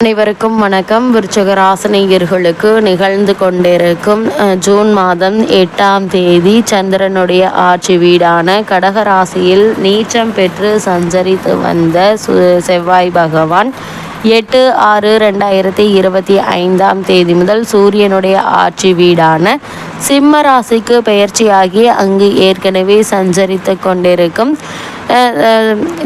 அனைவருக்கும் வணக்கம். விருச்சகராசனியர்களுக்கு நிகழ்ந்து கொண்டிருக்கும் ஜூன் மாதம் எட்டாம் தேதி சந்திரனுடைய ஆட்சி வீடான கடகராசியில் நீச்சம் பெற்று சஞ்சரித்து வந்த செவ்வாய் பகவான் எட்டு ஆறு ரெண்டாயிரத்தி இருபத்தி ஐந்தாம் தேதி முதல் சூரியனுடைய ஆட்சி வீடான சிம்ம ராசிக்கு பெயர்ச்சியாகி அங்கு ஏற்கனவே சஞ்சரித்து கொண்டிருக்கும்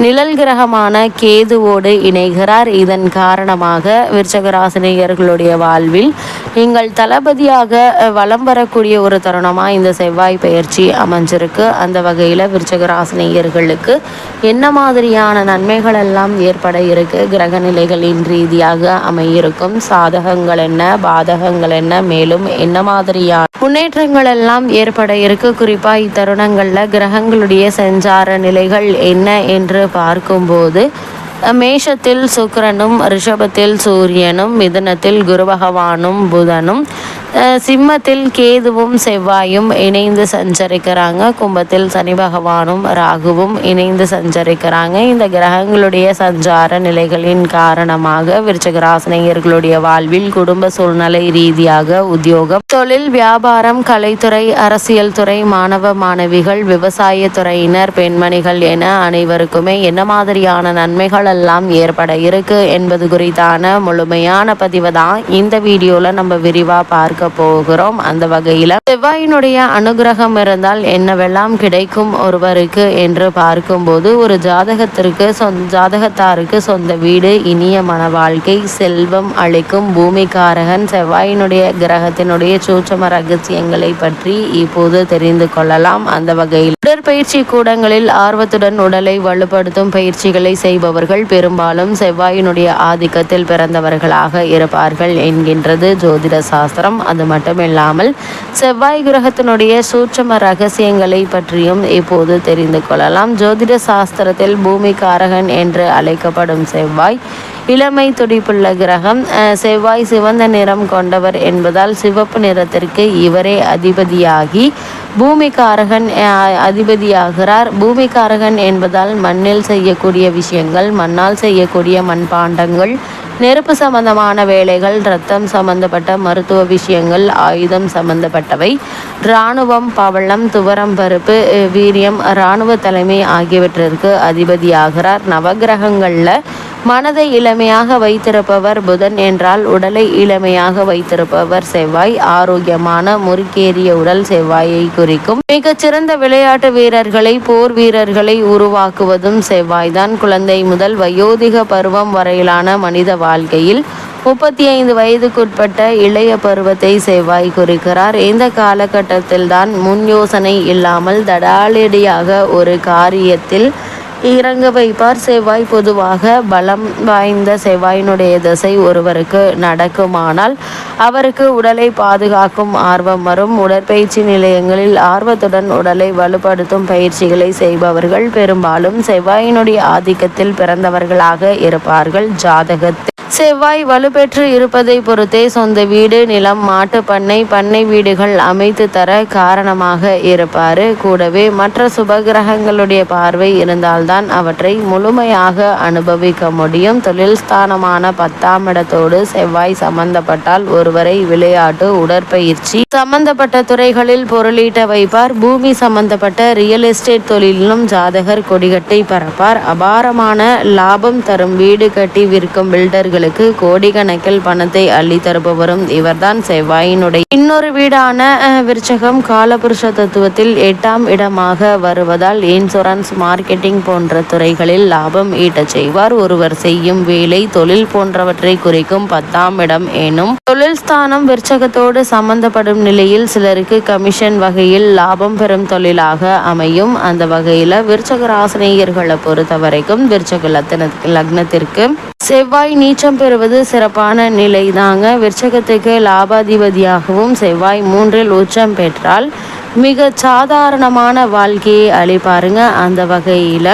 நிழல் கிரகமான கேதுவோடு இணைகிறார். இதன் காரணமாக விருச்சகராசினியர்களுடைய வாழ்வில் நீங்கள் தளபதியாக வலம் வரக்கூடிய ஒரு தருணமாக இந்த செவ்வாய் பயிற்சி அமைஞ்சிருக்கு. அந்த வகையில் விருச்சகராசினியர்களுக்கு என்ன மாதிரியான நன்மைகள் எல்லாம் ஏற்பட இருக்கு? கிரக நிலைகளின் ரீதியாக அமையிருக்கும். சாதகங்கள் என்ன? பாதகங்கள் என்ன? மேலும் என்ன மாதிரியான முன்னேற்றங்கள் எல்லாம் ஏற்பட இருக்கு? குறிப்பாக இத்தருணங்களில் கிரகங்களுடைய செஞ்சார நிலைகள் என்ன என்று பார்க்கும்போது மேஷத்தில் சுக்கரனும் ரிஷபத்தில் சூரியனும் மிதனத்தில் குரு பகவானும் புதனும் சிம்மத்தில் கேதுவும் செவ்வாயும் இணைந்து சஞ்சரிக்கிறாங்க. கும்பத்தில் சனி பகவானும் ராகுவும் இணைந்து சஞ்சரிக்கிறாங்க. இந்த கிரகங்களுடைய சஞ்சார நிலைகளின் காரணமாக விருச்சகராசனையர்களுடைய வாழ்வில் குடும்ப சூழ்நிலை ரீதியாக உத்தியோகம் தொழில் வியாபாரம் கலைத்துறை அரசியல் துறை மாணவ மாணவிகள் விவசாய துறையினர் பெண்மணிகள் என அனைவருக்குமே என்ன மாதிரியான நன்மைகள் எல்லாம் ஏற்பட இருக்கு என்பது குறித்தான முழுமையான பதிவு தான் இந்த வீடியோவில் நம்ம விரிவாக பார்க்க போகிறோம். அந்த வகையில் செவ்வாயினுடைய அனுகிரகம் இருந்தால் என்னவெல்லாம் கிடைக்கும் ஒருவருக்கு என்று பார்க்கும்போது ஒரு ஜாதகத்திற்கு சொந்த ஜாதகத்தாருக்கு சொந்த வீடு இனிய மன வாழ்க்கை செல்வம் அளிக்கும் பூமிக்காரகன் செவ்வாயினுடைய கிரகத்தினுடைய சூட்சம ரகசியங்களை பற்றி இப்போது தெரிந்து கொள்ளலாம். அந்த வகையில் உடற்பயிற்சி கூடங்களில் ஆர்வத்துடன் உடலை வலுப்படுத்தும் பயிற்சிகளை செய்பவர்கள் பெரும்பாலும் செவ்வாயினுடைய ஆதிக்கத்தில் பிறந்தவர்களாக இருப்பார்கள் என்கின்றது ஜோதிட சாஸ்திரம். அது மட்டுமில்லாமல் செவ்வாய் செவ்வாய் கிரகத்தினுடைய சூட்சம ரகசியங்களை பற்றியும் இப்போது தெரிந்து கொள்ளலாம். ஜோதிட சாஸ்திரத்தில் பூமி காரகன் என்று அழைக்கப்படும் செவ்வாய் இளமை துடிப்புள்ள கிரகம். செவ்வாய் சிவந்த நிறம் கொண்டவர் என்பதால் சிவப்பு நிறத்திற்கு இவரே அதிபதியாகி பூமிகாரகன் அதிபதியாகிறார். பூமிக்காரகன் என்பதால் மண்ணில் செய்யக்கூடிய விஷயங்கள் மண்ணால் செய்யக்கூடிய மண்பாண்டங்கள் நெருப்பு சம்பந்தமான வேலைகள் ரத்தம் சம்பந்தப்பட்ட மருத்துவ விஷயங்கள் ஆயுதம் சம்பந்தப்பட்டவை இராணுவம் பவளம் துவரம் பருப்பு வீரியம் இராணுவ தலைமை ஆகியவற்றிற்கு அதிபதியாகிறார். நவகிரகங்களில் மனதை இளமையாக வைத்திருப்பவர் புதன் என்றால் உடலை இளமையாக வைத்திருப்பவர் செவ்வாய். ஆரோக்கியமான முறுக்கேறிய உடல் செவ்வாயை குறிக்கும். மிகச்சிறந்த விளையாட்டு வீரர்களை போர் வீரர்களை உருவாக்குவதும் செவ்வாய்தான். குழந்தை முதல் வயோதிக பருவம் வரையிலான மனித வாழ்க்கையில் முப்பத்தி ஐந்து வயதுக்குட்பட்ட இளைய பருவத்தை செவ்வாய் குறிக்கிறார். இந்த காலகட்டத்தில்தான் முன் யோசனை இல்லாமல் தடாலடியாக ஒரு காரியத்தில் இறங்க வைப்பார். செவ்வாய் பொதுவாக பலம் வாய்ந்த செவ்வாயினுடைய திசை ஒருவருக்கு நடக்குமானால் அவருக்கு உடலை பாதுகாக்கும் ஆர்வம் வரும். உடற்பயிற்சி நிலையங்களில் ஆர்வத்துடன் உடலை வலுப்படுத்தும் பயிற்சிகளை செய்பவர்கள் பெரும்பாலும் செவ்வாயினுடைய ஆதிக்கத்தில் பிறந்தவர்களாக இருப்பார்கள். ஜாதகத்தில் செவ்வாய் வலுப்பெற்று இருப்பதை பொறுத்தே சொந்த வீடு நிலம் மாட்டு பண்ணை பண்ணை வீடுகள் அமைத்து தர காரணமாக இருப்பார். கூடவே மற்ற சுபகிரகங்களுடைய பார்வை இருந்தால்தான் அவற்றை முழுமையாக அனுபவிக்க முடியும். தொழில் ஸ்தானமான பத்தாம் இடத்தோடு செவ்வாய் சம்பந்தப்பட்டால் ஒருவரை விளையாட்டு உடற்பயிற்சி சம்பந்தப்பட்ட துறைகளில் பொருளீட்ட வைப்பார். பூமி சம்பந்தப்பட்ட ரியல் எஸ்டேட் தொழிலிலும் ஜாதகர் கொடிகட்டை பரப்பார். அபாரமான லாபம் தரும் வீடு கட்டி விற்கும் பில்டர்கள் கோடி கோடிக்கணக்கில் பணத்தை அள்ளி தருபவரும் இவர்தான் செவ்வாயினுடைய. இன்னொரு வீடான விருச்சகம் காலபுருஷ தத்துவத்தில் எட்டாம் இடமாக வருவதால் இன்சூரன்ஸ் மார்க்கெட்டிங் போன்ற துறைகளில் லாபம் ஈட்டச் செய்வார். ஒருவர் செய்யும் வேலை தொழில் போன்றவற்றை குறிக்கும் பத்தாம் இடம் எனும். தொழில் ஸ்தானம் விருச்சகத்தோடு சம்பந்தப்படும் நிலையில் சிலருக்கு கமிஷன் வகையில் லாபம் பெறும் தொழிலாக அமையும். அந்த வகையில் விருச்சக ராசினியர்களை பொறுத்த வரைக்கும் விருச்சக லக்னத்திற்கு செவ்வாய் நீச்சம் பெறுவது சிறப்பான நிலை தாங்க விருச்சகத்துக்கு லாபாதிபதியாகவும் செவ்வாய் மூன்றில் உச்சம் பெற்றால் மிக சாதாரணமான வாழ்க்கையை அளிப்பாருங்க அந்த வகையில்.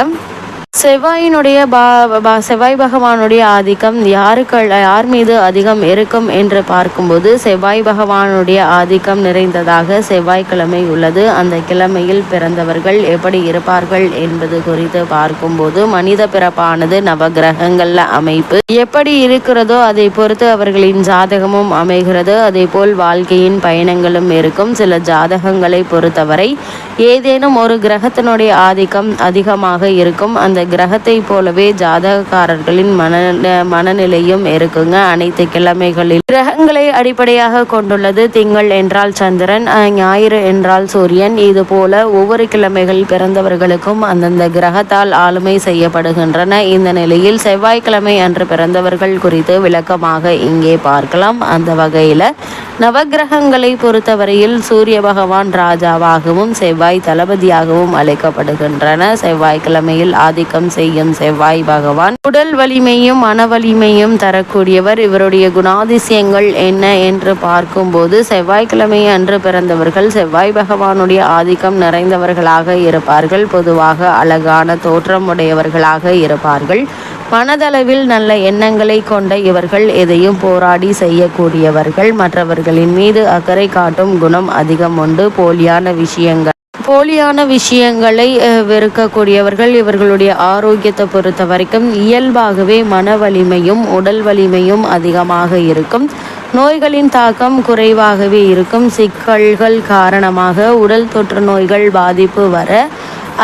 செவ்வாயினுடைய பா- பா- செவ்வாய் பகவானுடைய ஆதிக்கம் யாருக்கு யார் மீது அதிகம் இருக்கும் என்று பார்க்கும்போது செவ்வாய் பகவானுடைய ஆதிக்கம் நிறைந்ததாக செவ்வாய்க்கிழமை உள்ளது. அந்த கிழமையில் பிறந்தவர்கள் எப்படி இருப்பார்கள் என்பது குறித்து பார்க்கும்போது மனித பிறப்பானது நவகிரகங்கள்ல அமைப்பு. எப்படி இருக்கிறதோ அதை பொறுத்து அவர்களின் ஜாதகமும் அமைகிறது. அதே போல் வாழ்க்கையின் பயணங்களும் இருக்கும். சில ஜாதகங்களை பொறுத்தவரை ஏதேனும் ஒரு கிரகத்தினுடைய ஆதிக்கம் அதிகமாக இருக்கும். அந்த கிரகத்தை போலவே ஜாதகக்காரர்களின் மன மனநிலையும் இருக்குங்க. அனைத்து கிழமைகளில் கிரகங்களை அடிப்படையாக கொண்டுள்ளது. திங்கள் என்றால் சந்திரன் ஞாயிறு என்றால் சூரியன். இது போல ஒவ்வொரு கிழமைகள் பிறந்தவர்களுக்கும் அந்தந்த கிரகத்தால் ஆளுமை செய்யப்படுகின்றன. இந்த நிலையில் செவ்வாய்க்கிழமை அன்று பிறந்தவர்கள் குறித்து விளக்கமாக இங்கே பார்க்கலாம். அந்த வகையில் நவகிரகங்களை பொறுத்தவரையில் சூரிய பகவான் ராஜாவாகவும் செவ்வாய் தளபதியாகவும் அழைக்கப்படுகின்றன. செவ்வாய்க்கிழமையில் வணக்கம் செய்யும் செவ்வாய் பகவான். உடல் வலிமையும் மன வலிமையும் தரக்கூடியவர். இவருடைய குணாதிசயங்கள் என்ன என்று பார்க்கும்போது செவ்வாய்க்கிழமை அன்று பிறந்தவர்கள் செவ்வாய் பகவானுடைய ஆதிக்கம் நிறைந்தவர்களாக இருப்பார்கள். பொதுவாக அழகான தோற்றம் உடையவர்களாக இருப்பார்கள். மனதளவில் நல்ல எண்ணங்களை கொண்ட இவர்கள் எதையும் போராடி செய்யக்கூடியவர்கள். மற்றவர்களின் மீது அக்கறை காட்டும் குணம் அதிகம் உண்டு. போலியான விஷயங்கள் போலியான விஷயங்களை வெறுக்கக்கூடியவர்கள் இவர்களுடைய ஆரோக்கியத்தை பொறுத்த வரைக்கும் இயல்பாகவே மன வலிமையும் உடல் வலிமையும் அதிகமாக இருக்கும். நோய்களின் தாக்கம் குறைவாகவே இருக்கும். சிக்கல்கள் காரணமாக உடல் தொற்று நோய்கள் பாதிப்பு வர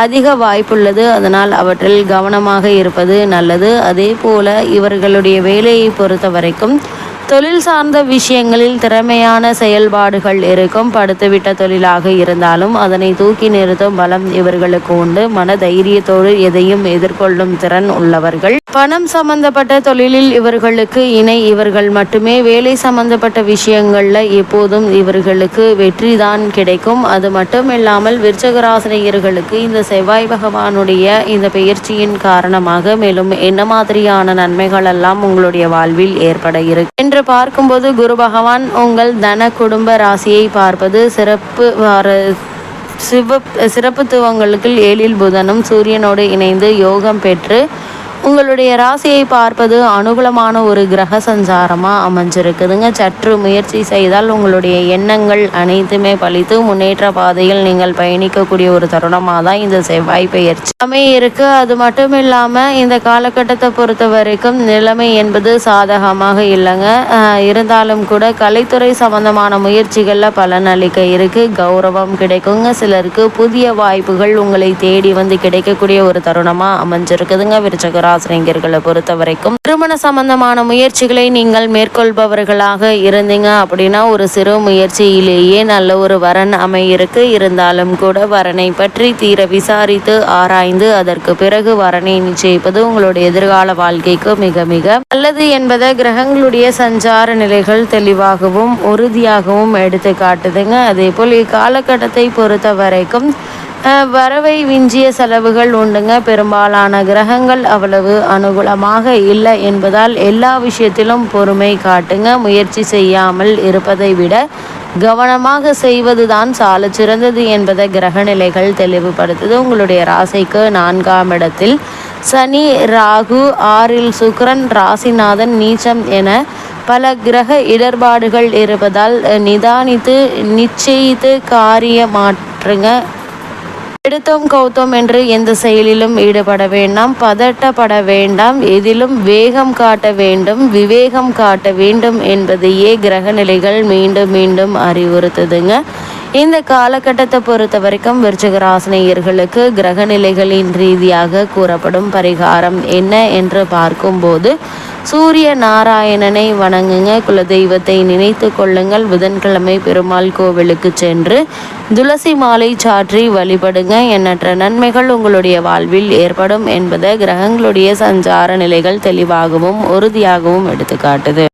அதிக வாய்ப்புள்ளது. அதனால் அவற்றில் கவனமாக இருப்பது நல்லது. அதே போல இவர்களுடைய வேலையை பொறுத்த வரைக்கும் தொழில் சார்ந்த விஷயங்களில் திறமையான செயல்பாடுகள் இருக்கும். படுத்துவிட்ட தொழிலாக இருந்தாலும் அதனை தூக்கி நிறுத்தும் பலம் இவர்களுக்கு உண்டு. மன தைரியத்தோடு எதையும் எதிர்கொள்ளும் திறன் உள்ளவர்கள். பணம் சம்பந்தப்பட்ட தொழிலில் இவர்களுக்கு இணை இவர்கள் மட்டுமே வேலை சம்பந்தப்பட்ட விஷயங்களில் எப்போதும் இவர்களுக்கு வெற்றி தான் கிடைக்கும். அது மட்டும் இல்லாமல் விருச்சகராசினியர்களுக்கு இந்த செவ்வாய் பகவானுடைய இந்த பெயர்ச்சியின் காரணமாக மேலும் என்ன மாதிரியான நன்மைகள் எல்லாம் உங்களுடைய வாழ்வில் ஏற்பட இருக்கு என்று பார்க்கும்போது குரு பகவான் உங்கள் தன குடும்ப ராசியை பார்ப்பது சிறப்பு வார- சிவ சிறப்புத்துவங்களுக்கு ஏழில் புதனும் சூரியனோடு இணைந்து யோகம் பெற்று உங்களுடைய ராசியை பார்ப்பது அனுகூலமான ஒரு கிரக சஞ்சாரமாக அமைஞ்சிருக்குதுங்க. சற்று முயற்சி செய்தால் உங்களுடைய எண்ணங்கள் அனைத்துமே பழித்து முன்னேற்ற பாதையில் நீங்கள் பயணிக்கக்கூடிய ஒரு தருணமாக தான் இந்த செவ்வாய் பெயர்ச்சி அமைய இருக்கு அது மட்டும் இல்லாமல் இந்த காலகட்டத்தை பொறுத்த வரைக்கும் நிலைமை என்பது சாதகமாக இல்லைங்க. இருந்தாலும் கூட கலைத்துறை சம்பந்தமான முயற்சிகளில் பலனளிக்க இருக்கு. கௌரவம் கிடைக்குங்க. சிலருக்கு புதிய வாய்ப்புகள் உங்களை தேடி வந்து கிடைக்கக்கூடிய ஒரு தருணமாக அமைஞ்சிருக்குதுங்க. விருச்சகரா விருச்சகராசிரியர்களை பொறுத்த வரைக்கும் திருமண சம்பந்தமான முயற்சிகளை நீங்கள் மேற்கொள்பவர்களாக இருந்தீங்க அப்படின்னா ஒரு சிறு முயற்சியிலேயே நல்ல ஒரு வரன் அமையிருக்கு. இருந்தாலும் கூட வரனை பற்றி தீர விசாரித்து ஆராய்ந்து அதற்கு பிறகு வரனை நிச்சயிப்பது உங்களுடைய எதிர்கால வாழ்க்கைக்கு மிக மிக நல்லது என்பதை கிரகங்களுடைய சஞ்சார நிலைகள் தெளிவாகவும் உறுதியாகவும் எடுத்து காட்டுதுங்க அதே போல் இக்காலகட்டத்தை பொறுத்த வரைக்கும் வரவை விஞ்சிய செலவுகள் உண்டுங்க. பெரும்பாலான கிரகங்கள் அவ்வளவு அனுகூலமாக இல்லை என்பதால் எல்லா விஷயத்திலும் பொறுமை காட்டுங்க. முயற்சி செய்யாமல் இருப்பதை விட கவனமாக செய்வதுதான் சால சிறந்தது என்பதை கிரகநிலைகள் தெளிவுபடுத்துது. உங்களுடைய ராசிக்கு நான்காம் இடத்தில் சனி ராகு ஆறில் சுக்ரன் ராசிநாதன் நீச்சம் என பல கிரக இடர்பாடுகள் இருப்பதால் நிதானித்து நிச்சயித்து காரியமாற்றுங்க. எடுத்தோம் கௌத்தோம் என்று எந்த செயலிலும் ஈடுபட வேண்டாம் பதட்டப்பட வேண்டாம் எதிலும் வேகம் காட்ட வேண்டும் விவேகம் காட்ட வேண்டும் என்பதையே கிரகநிலைகள் மீண்டும் மீண்டும் அறிவுறுத்துதுங்க. இந்த காலகட்டத்தை பொறுத்த வரைக்கும் விருச்சிகராசினியர்களுக்கு கிரகநிலைகளின் ரீதியாக கூறப்படும் பரிகாரம் என்ன என்று பார்க்கும்போது சூரிய நாராயணனை வணங்குங்க. குலதெய்வத்தை நினைத்து கொள்ளுங்கள். புதன்கிழமை பெருமாள் கோவிலுக்கு சென்று துளசி மாலை சாற்றி வழிபடுங்க. எண்ணற்ற நன்மைகள் உங்களுடைய வாழ்வில் ஏற்படும் என்பதை கிரகங்களுடைய சஞ்சார நிலைகள் தெளிவாகவும் உறுதியாகவும் எடுத்துக்காட்டுது.